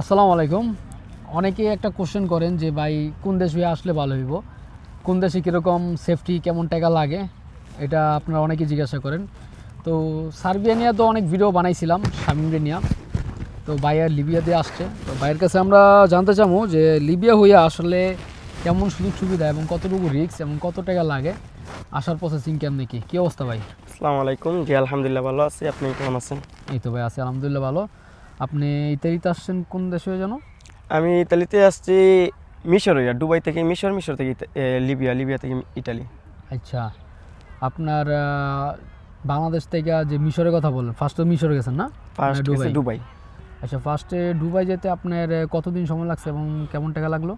আসসালামু আলাইকুম। অনেকেই একটা কোশ্চেন করেন যে ভাই কোন দেশ হয়ে আসলে ভালো হইব? কোন দেশে কীরকম সেফটি কেমন টাকা লাগে? এটা আপনারা অনেকেই জিজ্ঞাসা করেন। তো সার্বিয়া নিয়ে তো অনেক ভিডিও বানাইছিলাম শামিমরে নিয়ে। তো ভাইয়ার লিবিয়া দিয়ে আসছে। তো ভাইয়ের কাছে আমরা জানতে চাবো যে লিবিয়া হইয়া আসলে কেমন সুযোগ সুবিধা এবং কতটুকু রিস্ক এবং কত টাকা লাগে? আসার প্রসেসিং কেমন কি? কী অবস্থা ভাই? আসসালামু আলাইকুম। জি আলহামদুলিল্লাহ ভালো আছি। আপনি কেমন আছেন? এই তো ভাই আছি। আলহামদুলিল্লাহ ভালো। আপনি ইতালিতে আসছেন কোন দেশে জানো? আমি ইতালিতে আসছি মিশর দুবাই থেকে মিশর মিশর থেকে লিবিয়া লিবিয়া থেকে ইটালি আচ্ছা আপনার বাংলাদেশ থেকে যে মিশরের কথা বললেন ফার্স্ট তো মিশরে গেছেন না? First Dubai. দুবাই। আচ্ছা ফার্স্টে দুবাই যেতে আপনার কতদিন সময় লাগছে এবং কেমন টাকা লাগল?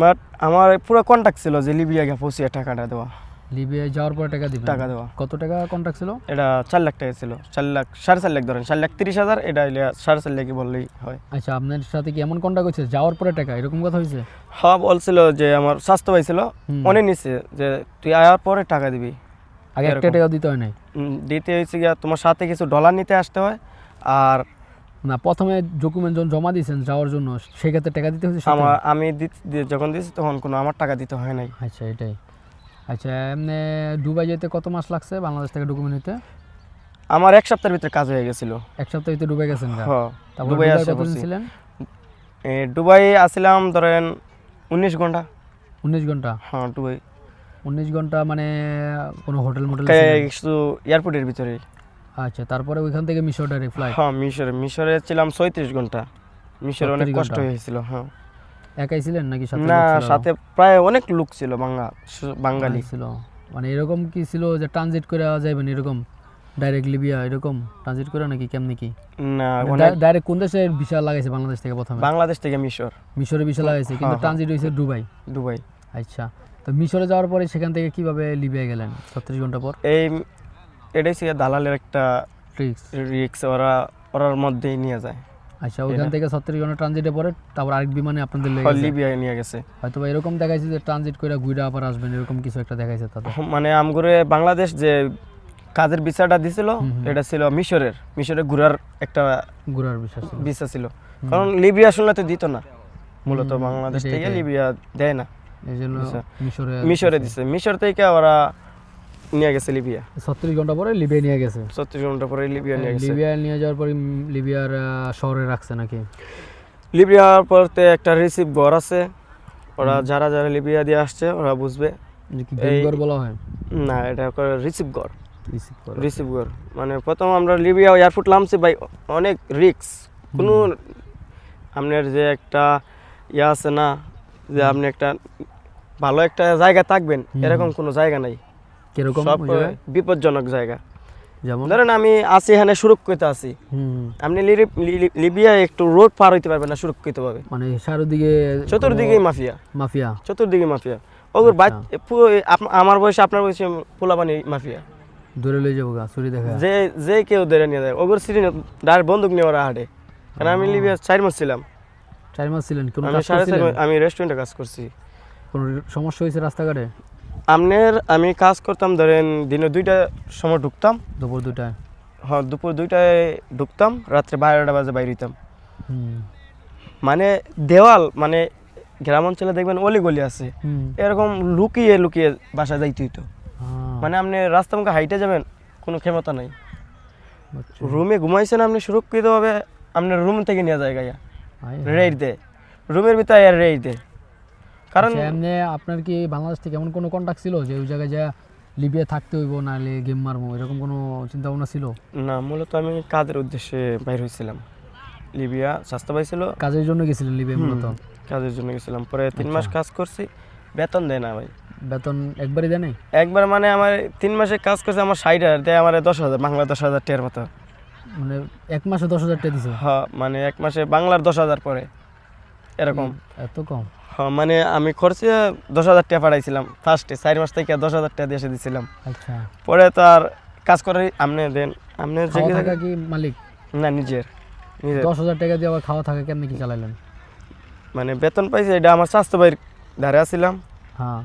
বাট আমার পুরো কন্ট্যাক্ট ছিল যে লিবিয়া গিয়ে পৌঁছিয়ে টাকাটা দেওয়া। লিবিয়ায় যাওয়ার পরে টাকা দিবেন? টাকা দেওয়া। কত টাকা কন্ট্রাক্ট ছিল? এটা চার লাখ টাকা ছিল। চার লাখ সাড়ে চার লাখ ধরেন চার লাখ তিরিশ হাজার এটা সাড়ে চার লাখই বললেই হয়। আচ্ছা আপনার সাথে কি এমন কন্ট্রাক্ট হয়েছে? যাওয়ার পরে টাকা এরকম কথা হয়েছে? হ্যাঁ বলছিল যে আমার স্বাস্থ্য ভাই ছিল অনেক নিচ্ছে যে তুই আয়ার পরে টাকা দিবি। আগে একটা টাকা দিতে হয় নাই? দিতে হয়েছে গিয়া তোমার সাথে কিছু ডলার নিতে আসতে হয় আর না প্রথমে ডকুমেন্ট যখন জমা দিয়েছেন যাওয়ার জন্য সেক্ষেত্রে টাকা দিতে হয়েছে আমার আমি যখন দিয়েছি তখন কোনো আমার টাকা দিতে হয় নাই। আচ্ছা এটাই। আচ্ছা এমনি দুবাই যেতে কত মাস লাগছে বাংলাদেশ থেকে ডকুমেন্ট নিতে? আমার এক সপ্তাহের ভিতরে কাজ হয়ে গেছিল। এক সপ্তাহ ভিতরে ডুবে গেছেন হ্যাঁ দুবাই আসা ছিলেন? এ, দুবাই আসছিলাম ধরেন উনিশ ঘণ্টা। উনিশ ঘণ্টা? হ্যাঁ দুবাই উনিশ ঘণ্টা মানে কোনো হোটেল মোটেল শুধু এয়ারপোর্টের ভিতরে। আচ্ছা তারপরে ওইখান থেকে মিশর ডাইরেক্ট ফ্লাইট হ্যাঁ মিশরে মিশরে ছিলাম ছয়ত্রিশ ঘণ্টা। মিশরে অনেক কষ্ট হয়েছিল হ্যাঁ একাই ছিলেন নাকি সাথে না? সাথে প্রায় অনেক লোক ছিল বাঙ্গা বাঙালি। ছিল। মানে এরকম কি ছিল যে ট্রানজিট করে যাবেন এরকম? ডাইরেক্ট লিবিয়া এরকম? ট্রানজিট করে নাকি কেমনি কি? না ডাইরেক্ট কোন দেশে ভিসা লাগাইছে বাংলাদেশ থেকে প্রথমে? বাংলাদেশ থেকে মিশর। মিশরে ভিসা লাগাইছে কিন্তু হ্যাঁ, হ্যাঁ। ট্রানজিট হয়েছে দুবাই। দুবাই। আচ্ছা তো মিশরে যাওয়ার পরে সেখান থেকে কীভাবে লিবিয়া গেলেন? ছত্রিশ ঘণ্টা পর? এই এটাই ছিল দালালের একটা ট্রিক্স রিক্স ওরা ওরার মধ্যেই নিয়ে যায়। আচ্ছা ওইখান থেকে ছত্রিশ ঘণ্টা ট্রানজিটে পরে তারপর আরেক বিমানে আপনাদের। লিবিয়ায় নিয়ে গেছে। হয়তো এরকম দেখাইছে যে ট্রানজিট করে ঘুরে আবার আসবেন এরকম কিছু একটা দেখাইছে তাদের। মানে আমগুরে বাংলাদেশ যে কাজের ভিসাটা দিছিল। এটা ছিল মিশরের মিশরে ঘুরার একটা ঘুরার বিশ্বাস ছিল। ভিসা ছিল। কারণ লিবিয়া শুনলে তো দিত না। মূলত বাংলাদেশ থেকে লিবিয়া দেয় না এই জন্য মিশরে মিশরে দিছে। মিশর থেকে ওরা নিয়ে গেছে লিবিয়া। ছত্রিশ ঘণ্টা পরে লিবিয়া নিয়ে গেছে। ছত্রিশ ঘণ্টা পরে লিবিয়া নিয়ে গেছে। লিবিয়া নিয়ে যাওয়ার পরে লিবিয়ার শহরে রাখছে নাকি? লিবিয়ার পরতে একটা রিসিভ ঘর আছে। ওরা যারা যারা লিবিয়া দিয়ে আসছে ওরা বুঝবে। এই- বলা হয়? না এটা রিসিভ ঘর। রিসিভ রিসিভ ঘর। মানে প্রথম আমরা লিবিয়া এয়ারপোর্ট নামছি ভাই অনেক রিক্স কোনো আপনার যে একটা ইয়ে আছে না যে আপনি একটা ভালো একটা জায়গা থাকবেন এরকম কোনো জায়গা নাই। কীরকম বিপজ্জনক জায়গা। যেমন? ধরেন আমি আছি এখানে সুরক্ষিত আছি। আপনি লিরি- লি- লিবিয়ায় একটু রোড পার হইতে পারবেন না সুরক্ষিতভাবে। মানে চারদিকে চতুর্দিকেই মাফিয়া। মাফিয়া। চতুর্দিকে মাফিয়া। ওগুর আচ্ছা। আমার বয়সে আপনার বয়সে পোলাপানি মাফিয়া। ধরে লই যাব গা চুরি দেখা। যে যে কেউ ধরে নিয়ে যায়। ওগুর সিটি ডাইরেক্ট বন্দুক নিয়ে ওরা হাঁটে। কারণ আমি লিবিয়া চার মাস ছিলাম। চার মাস ছিলেন? আমি রেস্টুরেন্টে কাজ করছি। কোনো সমস্যা হয়েছে রাস্তাঘাটে? আমনের আমি কাজ করতাম ধরেন দিনে দুইটার সময় ঢুকতাম। দুপুর দুটায় হ্যাঁ দুপুর দুইটায় ঢুকতাম রাত্রে বারোটা বাজে বাইরে হইতাম। মানে দেওয়াল মানে গ্রাম অঞ্চলে দেখবেন অলি গলি আছে। এরকম লুকিয়ে লুকিয়ে বাসা যাইতে হইতো। আহ, মানে আপনি রাস্তা মুখে হাইটে যাবেন কোনো ক্ষমতা নাই। বুঝছি। রুমে ঘুমাইছেন আপনি সুরক্ষিতভাবে আপনার রুম থেকে নিয়ে যায় গাইয়া রেট দেয় রুমের ভিতরে আর রেট দেয় কারণ আচ্ছা, এমনি আপনার কি বাংলাদেশ থেকে এমন কোনো কন্ট্যাক্ট ছিল যে ওই জায়গায় যা লিবিয়া থাকতে হইব নাহলে গেম মারবো এরকম কোনো চিন্তা ভাবনা ছিল? না মূলত আমি কাজের উদ্দেশ্যে বাইর হয়েছিলাম লিবিয়া স্বাস্থ্য পাই ছিল। কাজের জন্য গেছিলেন লিবিয়া মূলত? কাজের জন্য গেছিলাম। পরে তিন মাস আচ্ছা। কাজ করছি। বেতন দেয় না ভাই। বেতন একবারই দেয়? একবার মানে আমার তিন মাসে কাজ করছে আমার ষাট হাজার দেয় আমার দশ হাজার বাংলা দশ হাজার টের মতো। মানে এক মাসে দশ হাজার টাকা দিছে? হ্যাঁ মানে এক মাসে বাংলার দশ হাজার পরে এরকম। এত কম। মানে আমি খরচে দশ হাজার টাকা পাঠাইছিলাম ফার্স্টে চার মাস থেকে দশ হাজার টাকা দিয়ে দিছিলাম। আচ্ছা। পরে তো আর কাজ করে আপনি দেন আপনি যে কি মালিক? না নিজের নিজের। দশ হাজার টাকা দিয়ে আবার খাওয়া থাকা কেমনি কি চালাইলেন? মানে বেতন পাইছে এটা আমার স্বাস্থ্য ভাইয়ের ধারে আসছিলাম হ্যাঁ।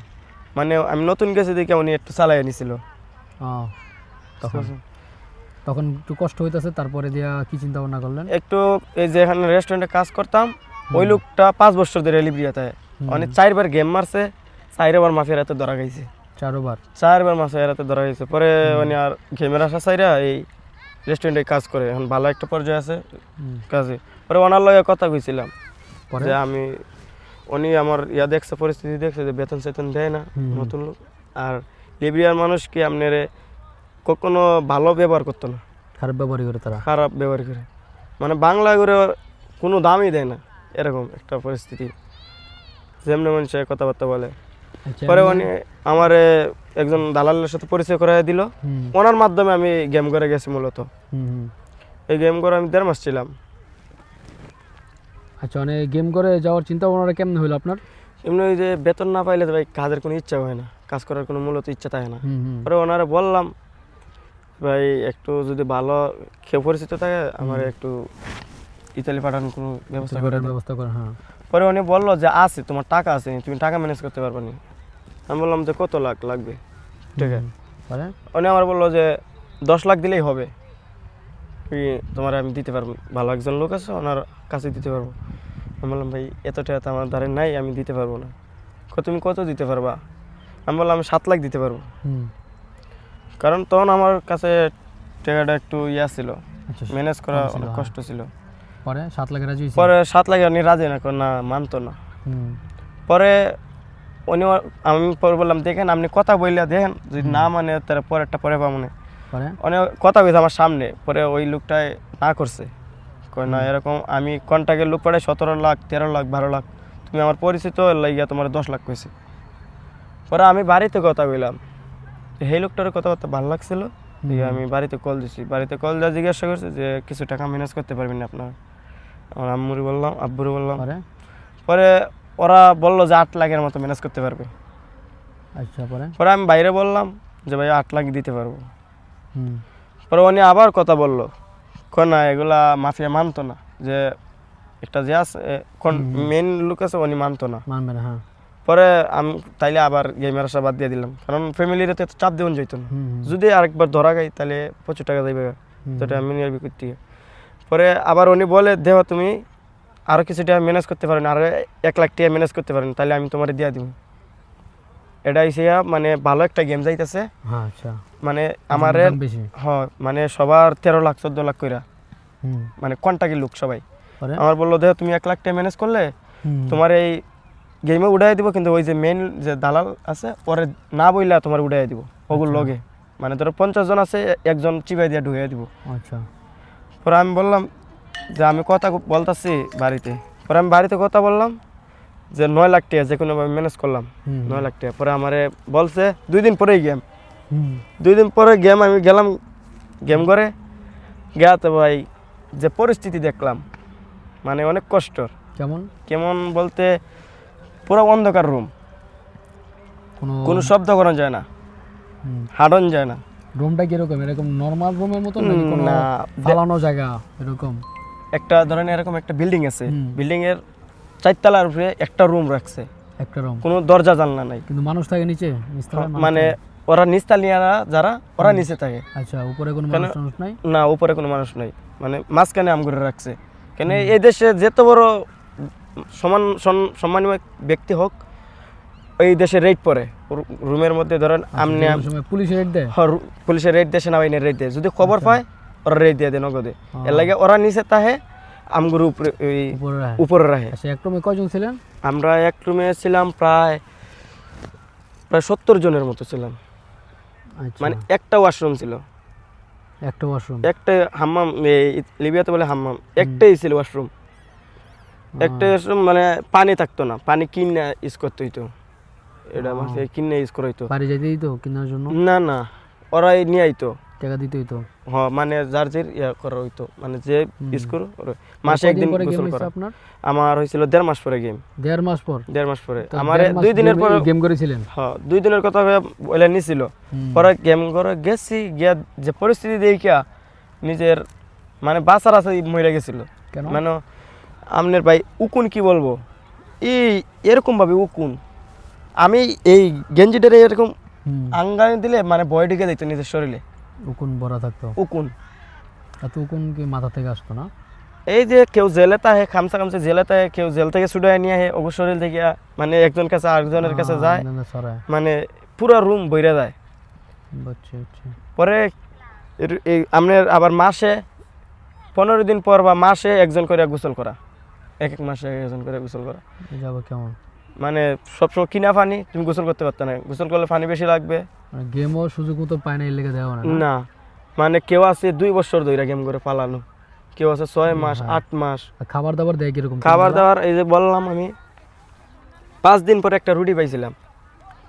মানে আমি নতুন গেছি দেখে উনি একটু চালাই নিছিল তখন? তখন একটু কষ্ট হইতেছে তারপরে দিয়া কি চিন্তা ভাবনা করলেন? একটু এই যে এখানে রেস্টুরেন্টে কাজ করতাম ওই লোকটা পাঁচ বছর ধরে লিবিয়াতে অনেক চারবার গেম মারছে চারবার মাফিয়ার হাতে ধরা গেছে চারোবার? চারবার মাফিয়ার হাতে ধরা গেছে পরে মানে আর গেমের আসা চাইরা এই রেস্টুরেন্টে কাজ করে। এখন ভালো একটা পর্যায়ে আছে কাজে। পরে ওনার লগে কথা কইছিলাম পরে? যে আমি উনি আমার ইয়া দেখছে পরিস্থিতি দেখছে যে বেতন সেতন দেয় না নতুন লোক। আর লিবিয়ার মানুষ কি আপনার কখনো ভালো ব্যবহার করতো না। খারাপ ব্যবহার করে তারা। খারাপ ব্যবহার করে। মানে বাংলা করে কোনো দামই দেয় না। এরকম একটা পরিস্থিতি। যেমনি মানুষ কথাবার্তা বলে। আচ্ছা পরে উনি আমার একজন দালালের সাথে পরিচয় করাই দিল। ওনার মাধ্যমে আমি গেম করে গেছি মূলত। এই গেম করে আমি দেড় মাস ছিলাম। আচ্ছা মানে গেম করে যাওয়ার চিন্তা ভাবনাটা কেমন হলো আপনার? এমনি ওই যে বেতন না পাইলে তো ভাই কাজের কোনো ইচ্ছা হয় না। কাজ করার কোনো মূলত ইচ্ছা থাকে না। পরে ওনারা বললাম ভাই একটু যদি ভালো খেয়ে পরিচিত থাকে আমার একটু ইতালি পাঠানোর কোনো ব্যবস্থা করে ব্যবস্থা করে হ্যাঁ। পরে উনি বলল যে আছে তোমার টাকা আছে তুমি টাকা ম্যানেজ করতে পারবে না। আমি বললাম যে কত লাখ লাগবে? ঠিক আছে। পরে উনি আমার বলল যে দশ লাখ দিলেই হবে। তোমার আমি দিতে পারব? ভালো একজন লোক আছে ওনার কাছে দিতে পারব। আমি বললাম ভাই এত টাকা তো আমার ধারে নাই আমি দিতে পারব না। তুমি কত দিতে পারবা? আমি বললাম আমি সাত লাখ দিতে পারব। কারণ তখন আমার কাছে টাকাটা একটু ইয়া ছিল আচ্ছা ম্যানেজ করা অনেক হ্যাঁ। কষ্ট ছিল। পরে সাত লাখ রাজি হয়েছে? পরে সাত লাখ উনি রাজি না না মানতো না। পরে উনি আমি পরে বললাম দেখেন আপনি কথা বললে দেখেন যদি না মানে তার পরেরটা পরে পাবো না। পরে? অনেক কথা কইছে আমার সামনে পরে ওই লোকটাই না করছে। কয় না এরকম আমি কন্ট্যাক্টের লোক পড়ে সতেরো লাখ তেরো লাখ বারো লাখ। তুমি আমার পরিচিত লাগিয়া তোমার দশ লাখ কইছে। পরে আমি বাড়িতে কথা কইলাম। সেই লোকটার কথাবার্তা ভালো লাগছিল? দিয়ে আমি বাড়িতে কল দিছি। বাড়িতে কল দিয়ে জিজ্ঞাসা করছে যে কিছু টাকা ম্যানেজ করতে পারবেন না আপনার? আমার আম্মুরি বললাম আব্বুরি বললাম। পরে? পরে ওরা বলল যে আট লাখের মতো ম্যানেজ করতে পারবে। আচ্ছা পরে? পরে আমি বাইরে বললাম যে ভাই আট লাখ দিতে পারব। পরে উনি আবার কথা বলল। না এগুলা মাফিয়া মানতো না। যে একটা যে আছে কোন মেন লোক আছে উনি মানতো না। মানবে না হ্যাঁ। পরে আমি তাইলে আবার গেমের আসা বাদ দিয়ে দিলাম। কারণ ফ্যামিলির তো চাপ দেওয়া যেত না। যদি আরেকবার ধরা গাই তাহলে প্রচুর টাকা যাইবে যেটা আমি নিয়ে করতে পরে আবার উনি বলে দেহ তুমি আরও কিছু টাকা ম্যানেজ করতে পারেন আর এক লাখ টাকা ম্যানেজ করতে পারেন তাহলে আমি তোমার দিয়ে দিব। এটা হইছে মানে ভালো একটা গেম যাইতেছে। হ্যাঁ আচ্ছা। মানে আমার দাম বেশি। হ মানে সবার তেরো লাখ চোদ্দ লাখ কইরা। মানে কন্টাক্টের লোক সবাই। আমার বলল দেখো তুমি এক লাখ টাকা ম্যানেজ করলে তোমার এই গেমে উড়াই দিব কিন্তু ওই যে মেন যে দালাল আছে পরে না বইলা তোমার উড়াই দিব। ওগুলো আচ্ছা। লগে। মানে ধরো পঞ্চাশ জন আছে একজন চিপাই দিয়ে ঢুকাই দিব। আচ্ছা। পরে আমি বললাম যে আমি কথা বলতাছি বাড়িতে। পরে আমি বাড়িতে কথা বললাম যে নয় লাখ টাকা যে কোনোভাবে ম্যানেজ করলাম। নয় লাখ টাকা। পরে আমারে বলছে দুই দিন পরেই গেম। দুই দিন পরে গেম আমি গেলাম গেম করে গেতে ভাই যে পরিস্থিতি দেখলাম মানে অনেক কষ্টর। কেমন? কেমন বলতে পুরো অন্ধকার রুম কোনো শব্দ করা যায় না। হাঁটন যায় না। রুমটা কীরকম? এরকম নর্মাল রুমের মতো নাকি কোনো ফালানো জায়গা এরকম? একটা ধরেন এরকম একটা বিল্ডিং আছে। বিল্ডিং এর চারতলার উপরে একটা রুম রাখছে। একটা রুম কোনো দরজা জানলা নাই। কিন্তু মানুষ থাকে নিচে? মানে? ওরা নিস্তালিয়ারা যারা ওরা নিচে থাকে। আচ্ছা উপরে কোনো মানুষ নাই? না উপরে কোনো মানুষ নাই। মানে মাঝখানে আম করে রাখছে। কেন? এই দেশে যত বড় সমান সম্মানীয় ব্যক্তি হোক ওই দেশে রেড পড়ে। রু- রুমের মধ্যে ধরেন আমনে কোনো সময় পুলিশ রেড দেয়? হ, রু- পুলিশের রেড দেশে না বাইনে রেড দেয়। যদি খবর পায় ওরা রেড দিয়ে দেয় নগদে। এর লাগে ওরা নিচে তাহে আমগুলো উপরে উপরে রাখে। আচ্ছা এক রুমে কয়জন ছিলেন? আমরা এক রুমে ছিলাম প্রায় প্রায় সত্তর জনের মতো ছিলাম। আচ্ছা। মানে একটা ওয়াশরুম ছিল। একটা ওয়াশরুম একটা হাম্মাম এই লিবিয়াতে বলে হাম্মাম। একটাই ছিল ওয়াশরুম একটা মানে পানি থাকতো না পানি কিনে ইউজ করতে হইতো। এটা আমাকে কিনে ইউজ করা হইতো। বাড়ি যেতেই তো কেনার জন্য? না না ওরাই নিয়ে আইতো। টাকা দিতেই তো হ মানে যার যে ইয়া করা হইতো মানে যে ইউজ করো মাসে একদিন গোসল করা। আমার হয়েছিল দেড় মাস পরে গেম দেড় মাস পর? দেড় মাস পরে। আমার দুই দিনের পরে গেম করেছিলেন? হ্যাঁ দুই দিনের কথা বলে নিছিল। পরে গেম করে গেছি গিয়া যে পরিস্থিতি দেখিয়া নিজের মানে বাসার আছে মরে গেছিল। কেন? মানে আমনের ভাই উকুন কি বলব? এই এরকম ভাবে উকুন। আমি এই গেঞ্জিটারে এরকম আঙ্গানি দিলে মানে বয় ঢুকে দিত নিজের শরীরে। উকুন ভরা থাকতো। উকুন। এত কোন কি মাথা থেকে আসতো না? এই যে কেউ জেলে তাহে খামসা খামসা জেলে তাহে কেউ জেল থেকে ছুটাই নিয়ে আহে ওগো শরীর থেকে মানে একজন কাছে আরেকজনের কাছে যায় মানে পুরো রুম বইরা যায় বুঝছি বুঝছি পরে এই আপনার আবার মাসে পনেরো দিন পর বা মাসে একজন করে গোসল করা। এক এক মাসে একজন করে গোসল করা। যাব কেমন? মানে সবসময় কিনা পানি তুমি গোসল করতে পারতে না। গোসল করলে পানি বেশি লাগবে। মানে গেমও সুযোগ মতো পায় না লেগে দেওয়া না না? মানে কেউ আছে দুই বছর ধরে গেম করে পালানো। কেউ আছে ছয় মাস হ্যাঁ। আট মাস। খাবার দাবার দেয় কীরকম? খাবার দাবার এই যে বললাম আমি পাঁচ দিন পরে একটা রুটি পাইছিলাম।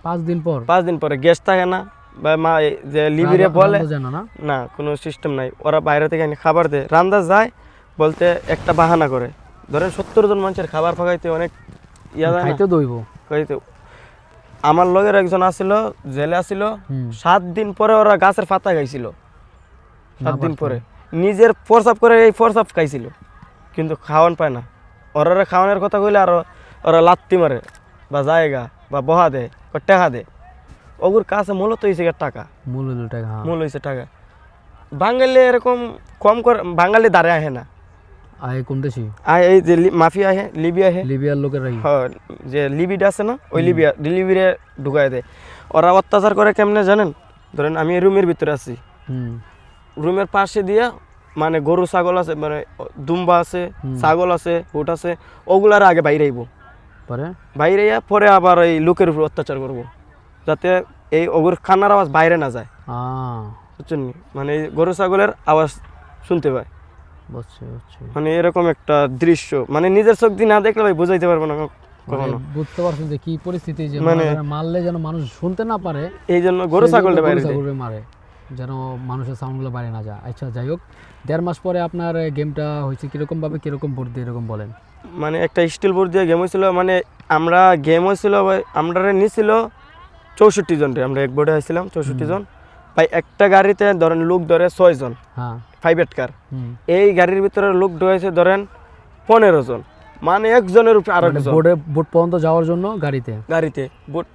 পাঁচ দিন পর? পাঁচ দিন পরে গ্যাস থাকে না বা মা যে লিবিরে বলে না? না কোনো সিস্টেম নাই। ওরা বাইরে থেকে খাবার দেয়। রান্দা যায় বলতে একটা বাহানা করে। ধরেন সত্তর জন মানুষের খাবার ফাঁকাইতে অনেক ইয়া যায় খাইতে দইব। খাইতে। আমার লগের একজন আসিল জেলে আসিল সাত দিন পরে ওরা গাছের পাতা খাইছিল। সাত দিন পরে। নিজের ফোরসাপ করে এই ফোরসাপ খাইছিল কিন্তু খাওয়ান পায় না। ওরা খাওয়ানোর কথা কইলে আর ওরা লাত্তি মারে বা জায়গা বা বহা দেয় বা টাকা দেয়। ওগুর কাছে মূলত হয়েছে টাকা। মূল টাকা। মূল হয়েছে টাকা। বাঙালি এরকম কম করে বাঙালি দাঁড়ে আহে না। আয় কোন দেশি আয় এই যে মাফিয়া আহে লিবি আহে লিবিয়ার হ্যাঁ, যে লিবিটা আছে না ওই লিবিয়া লিবিরে ঢুকাই দেয়। ওরা অত্যাচার করে কেমনে জানেন? ধরেন আমি রুমের ভিতরে আছি। রুমের পাশে দিয়া মানে গরু ছাগল আছে মানে দুম্বা আছে ছাগল আছে উট আছে ওগুলার আগে বাইরে আইব। পরে? বাইরে আইয়া পরে আবার এই লোকের উপর অত্যাচার করব। যাতে এই ওগুর খানার আওয়াজ বাইরে না যায়। বুঝছেন মানে গরু ছাগলের আওয়াজ শুনতে পায়। মানে এরকম একটা দৃশ্য। মানে নিজের চোখ দিয়ে না দেখলে ভাই বুঝাইতে পারব না কখনো। বুঝতে পারছেন যে কি পরিস্থিতি যে মানে- মারলে যেন মানুষ শুনতে না পারে এই জন্য গরু ছাগলটা বাইরে। মারে যেন মানুষের সাউন্ডগুলো বাইরে না যায়। আচ্ছা যাই হোক দেড় মাস পরে আপনার গেমটা হয়েছে কীরকম ভাবে কীরকম বোর্ড দিয়ে এরকম বলেন। মানে একটা স্টিল বোর্ড দিয়ে গেম হয়েছিল মানে আমরা গেম হয়েছিল আমরা নিয়েছিল চৌষট্টি জন রে আমরা এক বোর্ডে হয়েছিলাম চৌষট্টি জন। ভাই একটা গাড়িতে ধরেন লোক ধরে ছয় জন হ্যাঁ। ফাইভ কার এই গাড়ির ভিতরে লোক ঢুকেছে ধরেন পনেরো জন মানে একজনের উপরে আর মানে একজন বোর্ডে বোর্ড পর্যন্ত যাওয়ার জন্য গাড়িতে? গাড়িতে বোট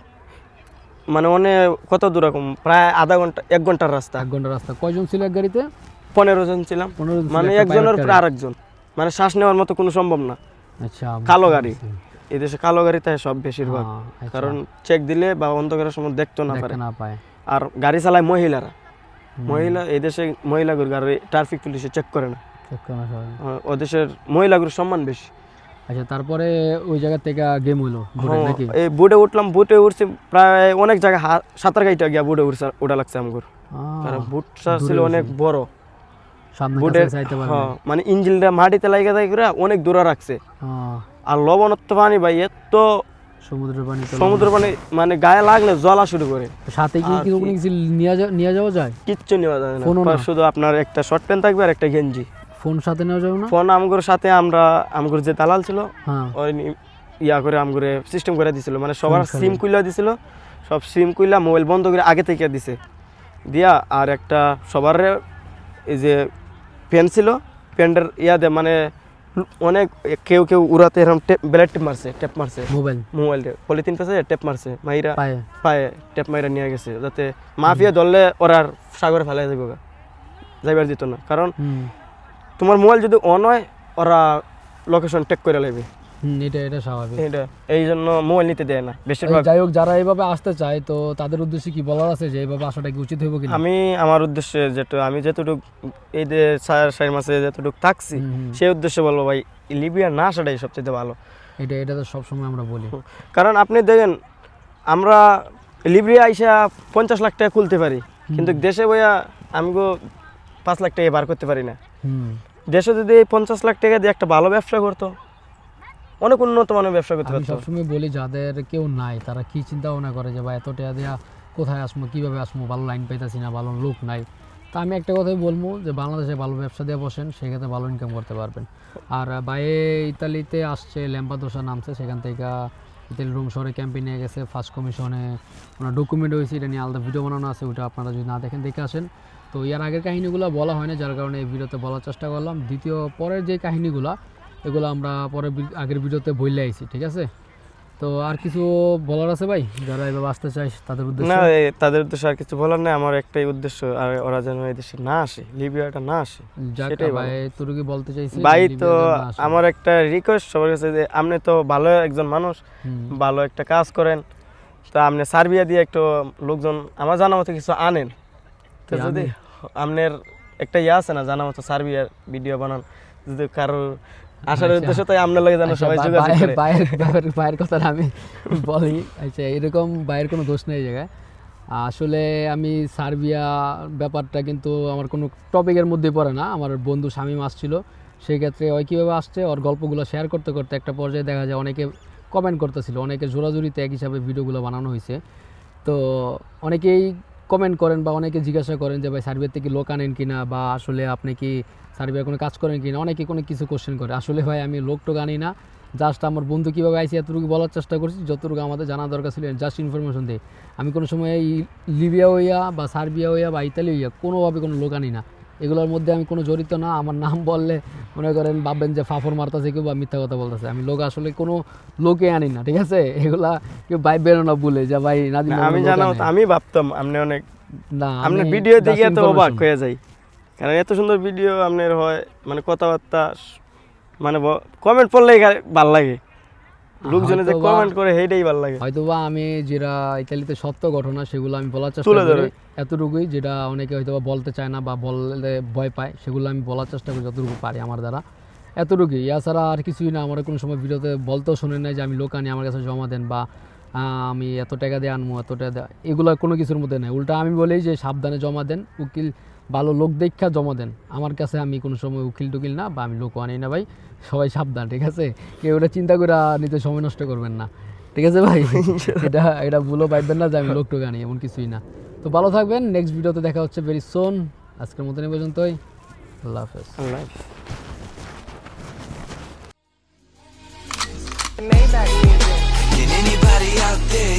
মানে অনেক কত দূর রকম প্রায় আধা ঘণ্টা এক ঘণ্টার রাস্তা। এক ঘণ্টা রাস্তা। কয়জন ছিল এক গাড়িতে? পনেরো জন ছিলাম। মানে একজনের উপরে car-এ। আরেকজন। মানে শ্বাস নেওয়ার মতো কোনো সম্ভব না। আচ্ছা কালো গাড়ি। এদেশে দেশে কালো গাড়িতে সব বেশিরভাগ। হ্যাঁ, আচ্ছা, কারণ চেক দিলে বা অন্ধকারের সময় দেখতে না পারে। না পায়। আর গাড়ি চালায় মহিলারা। মহিলা এই দেশে মহিলাগুর গাড়ি ট্রাফিক পুলিশে চেক করে না। ও দেশের মহিলাগুর সম্মান বেশি। আচ্ছা তারপরে ওই জায়গা থেকে গেম বোর্ডে হ্যাঁ, নাকি? এই বুটে উঠলাম বুটে উঠছি প্রায় অনেক জায়গায় হা- সাঁতার কাইটা গিয়া বুটে উঠছে ওটা লাগছে আমার আহ, কারণ বুটটা ছিল অনেক বড়। বুটের হ্যাঁ, মানে ইঞ্জিনটা মাটিতে লাগিয়ে দেয় অনেক দূরে রাখছে। আর লবণত্ব পানি ভাই এত সমুদ্রের পানি সমুদ্র পানি মানে গায়ে লাগলে জ্বলা শুরু করে। সাথে কি কি কোনো কিছু নিয়ে যাওয়া যায়? কিচ্ছু নেওয়া যায় না। শুধু আপনার একটা শর্ট প্যান্ট থাকবে আর একটা গেঞ্জি। ফোন সাথে নেওয়া যাবে না? ফোন আমগুর সাথে আমরা আমগুর যে দালাল ছিল হ্যাঁ। ওই ইয়া করে আমগুরে সিস্টেম করে দিছিল। মানে সবার সিম কুইলা দিছিল। সব সিম কুইলা মোবাইল বন্ধ করে আগে থেকে দিছে। দিয়া আর একটা সবার এই যে পেন ছিল পেনটার ইয়াতে মানে অনেক কেউ কেউ উড়াতে এরকম টেপ ব্লেড টেপ মারছে টেপ মারছে। মোবাইল? মোবাইল পলিথিন ফেসে টেপ মারছে মাইরা পায়ে? টেপ মাইরা নিয়ে গেছে যাতে মাফিয়া ধরলে ওরা সাগরে ফেলাই যাবে যাইবার দিত না। কারণ তোমার মোবাইল যদি অন হয় ওরা লোকেশন টেক করে লাগবে এটা এটা স্বাভাবিক। এটা এই জন্য মোবাইল নিতে দেয় না বেশিরভাগ। যাই হোক যারা এইভাবে আসতে চায় তো তাদের উদ্দেশ্যে কি বলার আছে যে এইভাবে আসাটা কি উচিত হইব কিনা? আমি আমার উদ্দেশ্যে যেটা আমি যতটুকু এই যে চার মাসে যতটুকু থাকছি। সেই উদ্দেশ্যে বলব ভাই লিবিয়া না আসাটাই সবচেয়ে ভালো। এটা এটা তো সবসময় আমরা বলি। কারণ আপনি দেখেন আমরা লিবিয়া আইসা পঞ্চাশ লাখ টাকা খুলতে পারি কিন্তু দেশে বইয়া আমি গো পাঁচ লাখ টাকা বার করতে পারি না। দেশে যদি পঞ্চাশ লাখ টাকা দিয়ে একটা ভালো ব্যবসা করতো অনেক উন্নত মানের ব্যবসা করতে পারতো। সবসময় বলি যাদের কেউ নাই তারা কি চিন্তা ভাবনা করে যে বা এত টাকা দেওয়া কোথায় আসব কীভাবে আসব ভালো লাইন পাইতেছি না ভালো লোক নাই। তা আমি একটা কথাই বলব যে বাংলাদেশে ভালো ব্যবসা দিয়ে বসেন সেক্ষেত্রে ভালো ইনকাম করতে পারবেন। আর বাইরে ইতালিতে আসছে ল্যাম্পাদোসা নামছে সেখান থেকে ইতালি রুম শহরে ক্যাম্পে নিয়ে গেছে ফার্স্ট কমিশনে ওনার ডকুমেন্ট হয়েছে এটা নিয়ে আলাদা ভিডিও বানানো আছে ওটা আপনারা যদি না দেখেন দেখে আসেন। তো ইয়ার আগের কাহিনীগুলো বলা হয় না যার কারণে এই ভিডিওতে বলার চেষ্টা করলাম। দ্বিতীয় পরের যে কাহিনীগুলো এগুলো আমরা পরে আগের ভিডিওতে বললে আইছি ঠিক আছে? তো আর কিছু বলার আছে ভাই? যারা এভাবে আসতে চায় তাদের উদ্দেশ্য? না তাদের উদ্দেশ্যে আর কিছু বলার নেই। আমার একটাই উদ্দেশ্য আর ওরা যেন এই দেশে না আসে লিবিয়াটা না আসে সেটাই ভাই তোর কি বলতে চাইছি ভাই তো। আমার একটা রিকোয়েস্ট সবার কাছে যে আপনি তো ভালো একজন মানুষ ভালো একটা কাজ করেন। তো আপনি সার্বিয়া দিয়ে একটু লোকজন আমার জানা মতো কিছু আনেন। তো যদি আপনার একটা ইয়ে আছে না জানা মতো সার্বিয়ার ভিডিও বানান। যদি কারও আসার আচ্ছা। উদ্দেশ্য তাই আপনার লাগে যেন আচ্ছা, সবাই যোগাযোগ করে। বায়ের- বায়ের কথাটা আমি বলি। আচ্ছা এরকম বায়ের কোনো দোষ নেই জায়গায়। আসলে আমি সার্বিয়া ব্যাপারটা কিন্তু আমার কোনো টপিকের মধ্যে পড়ে না। আমার বন্ধু শামীম আসছিল সেই ক্ষেত্রে ওই কীভাবে আসছে ওর গল্পগুলো শেয়ার করতে করতে একটা পর্যায়ে দেখা যায় অনেকে কমেন্ট করতেছিল। অনেকে জোরাজুরিতে এক হিসাবে ভিডিওগুলো বানানো হয়েছে। তো অনেকেই কমেন্ট করেন বা অনেকে জিজ্ঞাসা করেন যে, ভাই, সার্বিয়ার থেকে লোক আনেন কি না বা আসলে আপনি কি সার্ভে কোনো কাজ করেন কি না অনেকে কোনো কিছু কোশ্চেন করে। আসলে ভাই, আমি লোক টোক আনি না। জাস্ট আমার বন্ধু কীভাবে আইসি এতটুকু বলার চেষ্টা করছি, যতটুকু আমাদের জানা দরকার ছিল জাস্ট ইনফরমেশন দিই আমি কোনো সময় লিবিয়া হইয়া বা সার্বিয়া হইয়া বা ইতালি হইয়া কোনোভাবে কোনো লোক আনি না। এগুলোর মধ্যে আমি কোনো জড়িত না আমার নাম বললে মনে করেন ভাববেন যে ফাফর মারতেছে কেউ বা মিথ্যা কথা বলতেছে। আমি লোক আসলে কোনো লোকে আনি না ঠিক আছে? এগুলা কেউ ভাই বেরো না বলে যে ভাই নাদিম না, আমি লোক জানা আমি ভাবতাম আপনি অনেক না আপনার আমি ভিডিও দেখে তো অবাক হয়ে যাই। কারণ এত সুন্দর ভিডিও আপনার হয় মানে কথাবার্তা মানে কমেন্ট পড়লে ভালো লাগে। লোকজনে যে কমেন্ট করে ভালো লাগে। আমি যেটা ইতালিতে সত্য ঘটনা সেগুলো আমি বলার চেষ্টা করি এতটুকুই যেটা অনেকে বলতে চায় না বা বললে ভয় পায় সেগুলো আমি বলার চেষ্টা করি যতটুকু পারি আমার দ্বারা। এতটুকুই। এছাড়া আর কিছুই না আমার কোনো সময় ভিডিওতে বলতেও শোনেন নাই যে আমি লোক আনি আমার কাছে জমা দেন বা আমি এত টাকা দিয়ে আনব এত টাকা দিয়ে এগুলো কোনো কিছুর মধ্যে নেই। উল্টা আমি বলি যে সাবধানে জমা দেন উকিল ভালো লোক দেখা জমা দেন আমার কাছে আমি কোনো সময় উকিল টুকিল না বা আমি লোক আনি না ভাই সবাই সাবধান ঠিক আছে কেউ ওটা চিন্তা করে নিতে সময় নষ্ট করবেন না ঠিক আছে ভাই এটা এটা ভুলও পাইবেন না যে আমি লোক টোক আনি এমন কিছুই না তো ভালো থাকবেন নেক্সট ভিডিওতে দেখা হচ্ছে ভেরি সোন আজকের মতন এই পর্যন্তই আল্লাহ হাফেজ আল্লাহ হাফেজ। Maybach music. Can anybody out there?